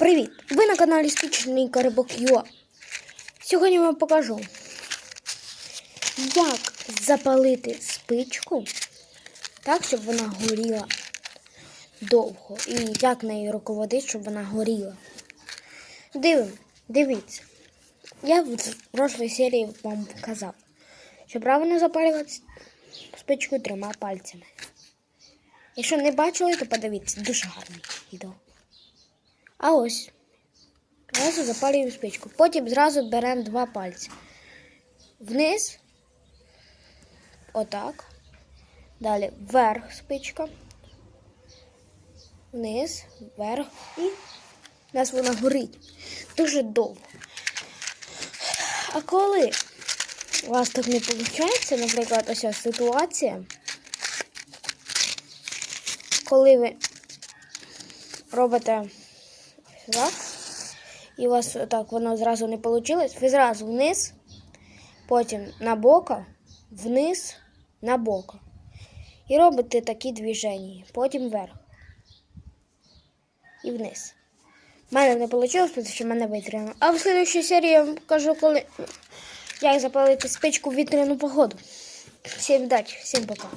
Привіт! Ви на каналі Спічний Коробок Юа. Сьогодні вам покажу, як запалити спичку так, щоб вона горіла довго. І як нею руководити, щоб вона горіла. Дивим, дивіться. Я в прошлій серії вам показав, що правильно запалювати спичку трьома пальцями. Якщо не бачили, то подивіться, дуже гарне відео. А ось. Зразу запалюємо спичку. Потім зразу беремо два пальці. Вниз. Отак. Далі вверх спичка. Вниз, вверх. І у нас вона горить. Дуже довго. А коли у вас так не виходить, наприклад, ось ситуація, коли ви робите так, і у вас так воно зразу не вийшло, ви зразу вниз, потім на бока, вниз, на бока. І робите такі движення, потім вверх і вниз. У мене не вийшло, тому що мене вітряно. А в слідчій серії я вам покажу, коли як запалити спичку в вітряну погоду. Всім удачі, всім пока.